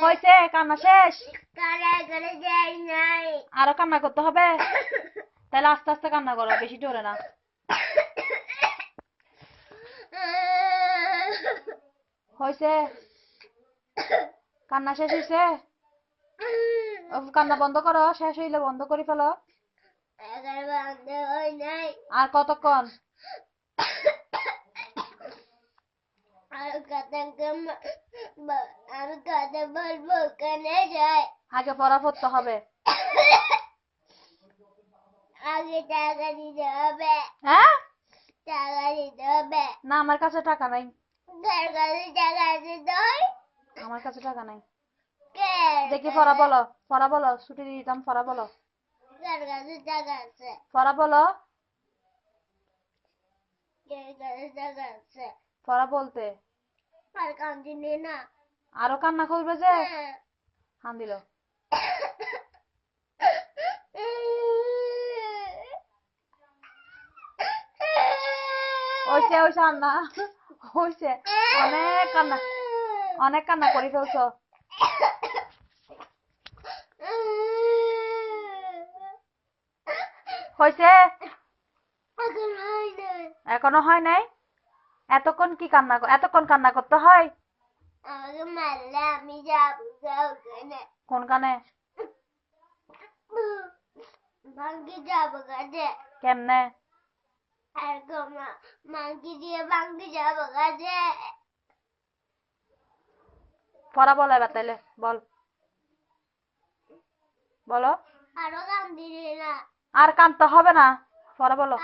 হয়েছে, কান্না শেষ? আরও কান্না করতে হবে? তাহলে আস্তে আস্তে কান্না করো, বেশি না। হয়েছে। কান্না শেষ হয়েছে? কান্না বন্ধ করো, শেষ হইলে বন্ধ করে ফেলো। আর কতক্ষণ আর কথা কম- ব- আমি কথা বলব ওখানে যাই আগে পড়া পড়তে হবে। আগে টাকা দিতে হবে। হ্যাঁ? টাকা দিতে হবে। না আমার কাছে টাকা নাই। কার কাছে টাকা দিতে আমার কাছে টাকা নাই। দেখি পড়া বলো পড়া বলো ছুটি দিয়ে দিতাম পড়া বলো। কার কাছে টাকা আছে। পড়া বলো। কে কাছে টাকা আছে। পড়া বলতে। আর না আরও কান্না করবে যে? হ্যাঁ। হান দিল। হইছে হইছে আর না হইছে অনেক কান্না। অনেক কান্না করে ফেলছো। এখন এখনও হয় নাই? এতক্ষণ কি কান্না এতক্ষণ কান্না করতে হয়? আমি যাব কোন কানে? ভাঙ্গি যাব গাছে কেমনে? আর দিয়ে ভাঙ্গি যাব পড়া বলো এবার তাইলে বল। বলো। আরও কান্দিনি না। আর কানতে হবে না। পড়া বলো।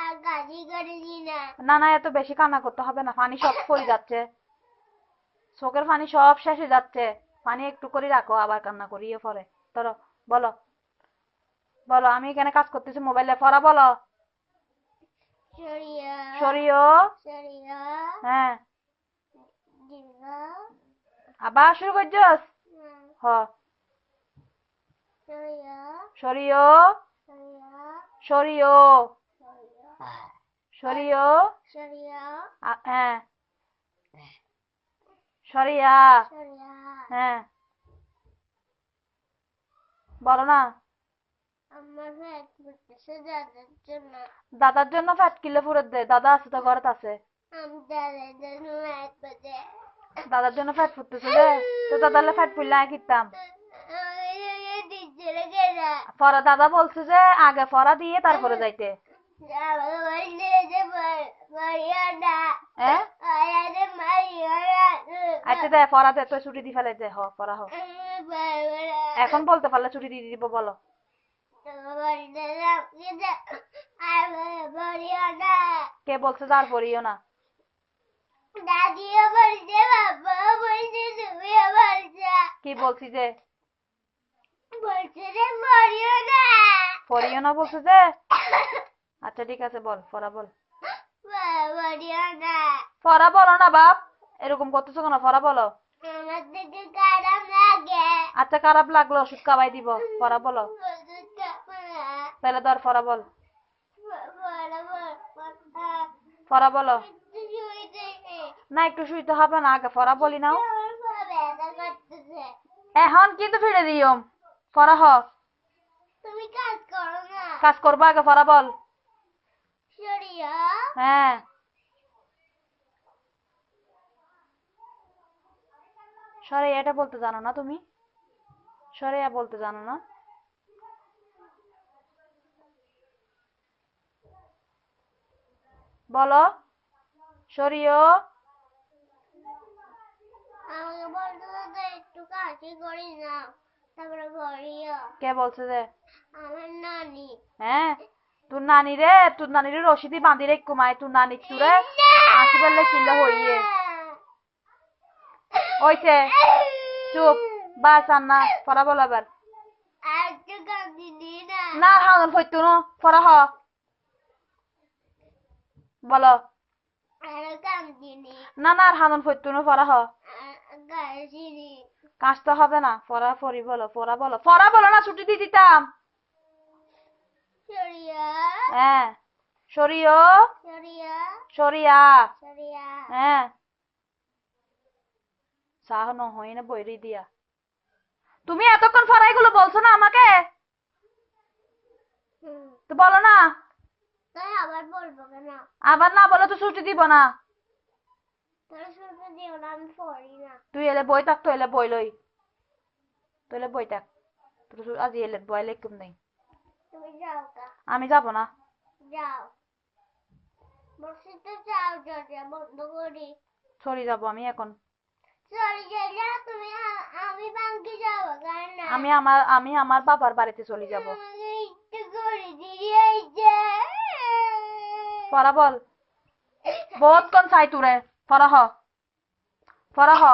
না। না এত বেশি কান্না করতে হবে না পানি সব পড়ে যাচ্ছে। চোখের পানি সব শেষ হয়ে যাচ্ছে। পানি একটু করে রাখো আবার কান্না করিয়ে পরে। ধরো বলো। বলো আমি এখানে কাজ করতেছি মোবাইলে পড়া বলো। সরিও হ্যাঁ। আবার শুরু করছস হ। সরিও সরিও সরিও সরিয়া হ্যাঁ। সরিয়া। হ্যাঁ। বলো না। দাদার জন্য। ফ্যাট কিলো ফুরের দে। দাদা আছে তো ঘরে আছে। দাদার জন্য ফ্যাট ফুটতেছে যে তো দাদালে ফ্যাট ফুললে রেখে না পরে দাদা বলছে যে আগে পড়া দিয়ে তারপরে যাইতে। হ্যাঁ? আচ্ছা দে পড়া দে তুই ছুটি দি ফেলে হ পড়া হ এখন বলতে পারলে ছুটি দিয়ে দিব বলো। কে বলছে আর পড়িও না। দাদিও বলছে বাবাও বলছে তুমিও বলছে কি বলছি যে? বলছে যে মরিও না। পড়িও না বলছে যে? আচ্ছা ঠিক আছে বল ফরা বল। ফরা বলো না বাপ। এরকম করতেছো কেন? ফরা বলো। আচ্ছা খারাপ লাগল ওষুধ খাওয়াই দিব। পড়া বলো। তাহলে ধর পড়া বল। পড়া বলো। না একটু শুইতে হবে না আগে ফরা বলি নাও। এখন কিন্তু ফিরে দিও। পড়া হ। তুমি কাজ করো না। কাজ করব আগে ফরা বল। হ্যাঁ। সরে এটা বলতে জানো না তুমি? সরে বলতে জানো না? বলো। সরিও আমাকে যে একটু কাশি করি না তারপরে করিও কে বলছে যে? আমার নানি। হ্যাঁ। তোর নানি রে তোর নানির রশিদি বাঁধি রে কুমাই তোর নানি তুরে কিল্লা হইয়ে। হইছে চুপ, বাস আর না পড়া বলো না না হাঙন হইতো না হ। বলো। না না, আর হ। হবে না, পড়া পড়ি বলো বলো। পড়া বলো না, ছুটি দিয়ে দিতাম। হ্যাঁ সরিয়া হ্যাঁ নহয় না বইরি দিয়া। তুমি এতক্ষণ ফরাইগুলো বলছো না আমাকে? তো বলো না। আবার বলব কেন? আবার না বলে তো ছুটি দিব না। তুই এলে বই থাক তো এলে বই লই। তো এলে বই থাক। আজ এলে বই লেখুম নেই। তুমি যাও আমি যাব না। যাও। যাও দরজা বন্ধ করি। সরি যাব আমি এখন। যাইলে তুমি আমি বাঙ্কি যাব কেন আমি আমার আমি আমার বাবার বাড়িতে চলে যাব। পড়া বল বহুত কোন চাই তোরে পড়া হ। পড়া হ।